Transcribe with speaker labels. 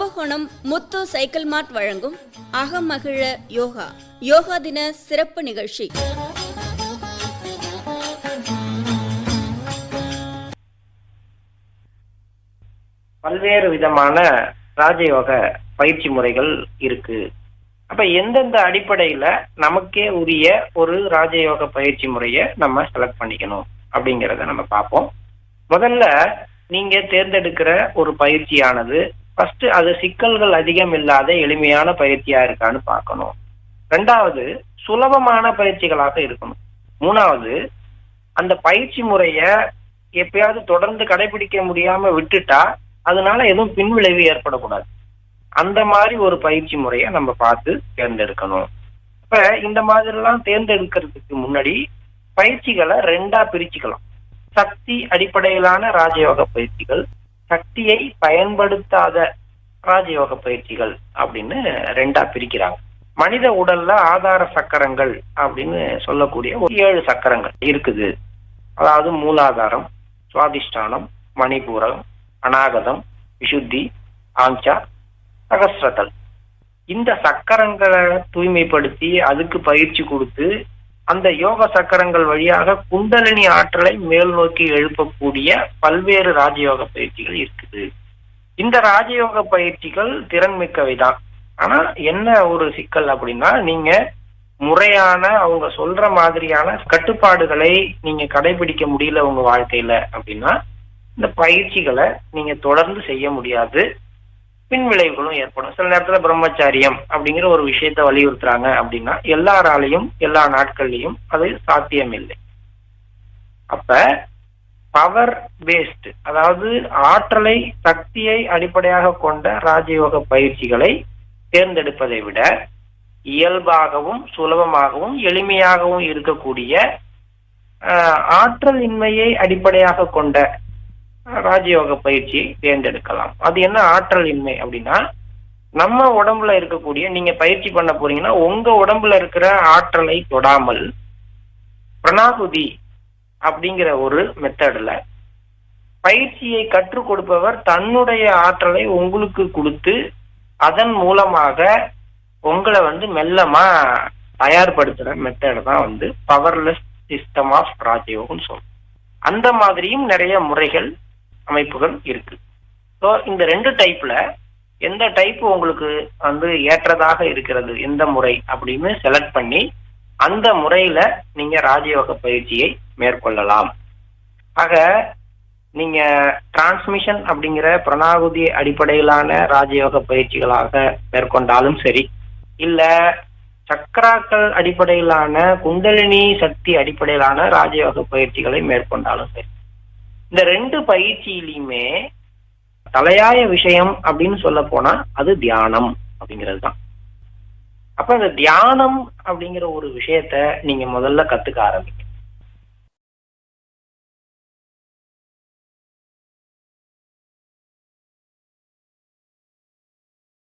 Speaker 1: கும்பகோணம் முத்து cycle மார்ட் வழங்கும் அகமகிழ யோகா. யோகா தின சிறப்பு நிகழ்ச்சி.
Speaker 2: பல்வேறு விதமான ராஜயோக பயிற்சி முறைகள் இருக்கு. அப்ப எந்தெந்த அடிப்படையில நமக்கே உரிய ஒரு ராஜயோக பயிற்சி முறையை நம்ம செலக்ட் பண்ணிக்கணும் அப்படிங்கிறத நம்ம பார்ப்போம். முதல்ல நீங்க தேர்ந்தெடுக்கிற ஒரு பயிற்சியானது ஃபர்ஸ்ட் அது சிக்கல்கள் அதிகம் இல்லாத எளிமையான பயிற்சியா இருக்கான்னு பார்க்கணும். ரெண்டாவது சுலபமான பயிற்சிகளாக இருக்கணும். மூணாவது அந்த பயிற்சி முறைய எப்பயாவது தொடர்ந்து கடைபிடிக்க முடியாம விட்டுட்டா அதனால எதுவும் பின்விளைவு ஏற்படக்கூடாது. அந்த மாதிரி ஒரு பயிற்சி முறையை நம்ம பார்த்து தேர்ந்தெடுக்கணும். இப்ப இந்த மாதிரிலாம் தேர்ந்தெடுக்கிறதுக்கு முன்னாடி பயிற்சிகளை ரெண்டா பிரிச்சுக்கலாம். சக்தி அடிப்படையிலான ராஜயோக பயிற்சிகள் சக்தியை பயன்படுத்தாத ராஜயோக பயிற்சிகள் அப்படின்னு ரெண்டா பிரிக்கிறாங்க. மனித உடல்ல ஆதார சக்கரங்கள் அப்படின்னு சொல்லக்கூடிய ஒரு ஏழு சக்கரங்கள் இருக்குது. அதாவது மூலாதாரம் சுவாதிஷ்டானம் மணிபூரம் அநாகதம் விசுத்தி ஆஞ்சா சகசிரதல் இந்த சக்கரங்களை தூய்மைப்படுத்தி அதுக்கு பயிற்சி கொடுத்து அந்த யோக சக்கரங்கள் வழியாக குண்டலினி ஆற்றலை மேல் நோக்கி எழுப்பக்கூடிய பல்வேறு ராஜயோக பயிற்சிகள் இருக்குது. இந்த ராஜயோக பயிற்சிகள் திறன்மிக்கவை தான் ஆனா என்ன ஒரு சிக்கல் அப்படின்னா நீங்க முறையான அவங்க சொல்ற மாதிரியான கட்டுப்பாடுகளை நீங்க கடைபிடிக்க முடியல உங்க வாழ்க்கையில அப்படின்னா இந்த பயிற்சிகளை நீங்க தொடர்ந்து செய்ய முடியாது. பின் விளைவுகளும் ஏற்படும். சில நேரத்துல பிரம்மச்சாரியம் அப்படிங்கிற ஒரு விஷயத்த வலியுறுத்துறாங்க அப்படின்னா எல்லாராலையும் எல்லா நாட்கள்லயும் அது சாத்தியம் இல்லை அப்ப பவர் பேஸ்ட் அதாவது ஆற்றலை சக்தியை அடிப்படையாக கொண்ட ராஜயோக பயிற்சிகளை தேர்ந்தெடுப்பதை விட இயல்பாகவும் சுலபமாகவும் எளிமையாகவும் இருக்கக்கூடிய ஆஹ், ஆற்றல் இன்மையை அடிப்படையாக கொண்ட ராஜயோக பயிற்சியை தேர்ந்தெடுக்கலாம். அது என்ன ஆற்றல் இன்மை அப்படின்னா நம்ம உடம்புல இருக்கக்கூடிய நீங்க பயிற்சி பண்ண போறீங்கன்னா உங்க உடம்புல இருக்கிற ஆற்றலை தொடாமல் பிரணாகுதி அப்படிங்கிற ஒரு மெத்தடில் பயிற்சியை கற்றுக் கொடுப்பவர் தன்னுடைய ஆற்றலை உங்களுக்கு கொடுத்து அதன் மூலமாக உங்களை வந்து மெல்லமா தயார்படுத்துற மெத்தடு தான் வந்து பவர்லெஸ் சிஸ்டம் ஆஃப் ராஜயோகம்னு சொல்றோம். அந்த மாதிரியும் நிறைய முறைகள் அமைப்புகள் இருக்கு. ஸோ இந்த ரெண்டு டைப்ல எந்த டைப் உங்களுக்கு வந்து ஏற்றதாக இருக்கிறது? எந்த முறை? அப்படின்னு செலக்ட் பண்ணி அந்த முறையில நீங்க ராஜயோக பயிற்சியை மேற்கொள்ளலாம். ஆக நீங்க டிரான்ஸ்மிஷன் அப்படிங்கிற பிரணாகுதி அடிப்படையிலான ராஜயோக பயிற்சிகளாக மேற்கொண்டாலும் சரி இல்ல சக்கராக்கள் அடிப்படையிலான குண்டலினி சக்தி அடிப்படையிலான ராஜயோக பயிற்சிகளை மேற்கொண்டாலும் சரி. இந்த ரெண்டு பயிற்சியிலையுமே தலையாய விஷயம் அப்படின்னு சொல்ல போனா அது தியானம் அப்படிங்கிறது தான் அப்ப இந்த தியானம் அப்படிங்கிற ஒரு விஷயத்த நீங்க முதல்ல கத்துக்க ஆரம்பிங்க.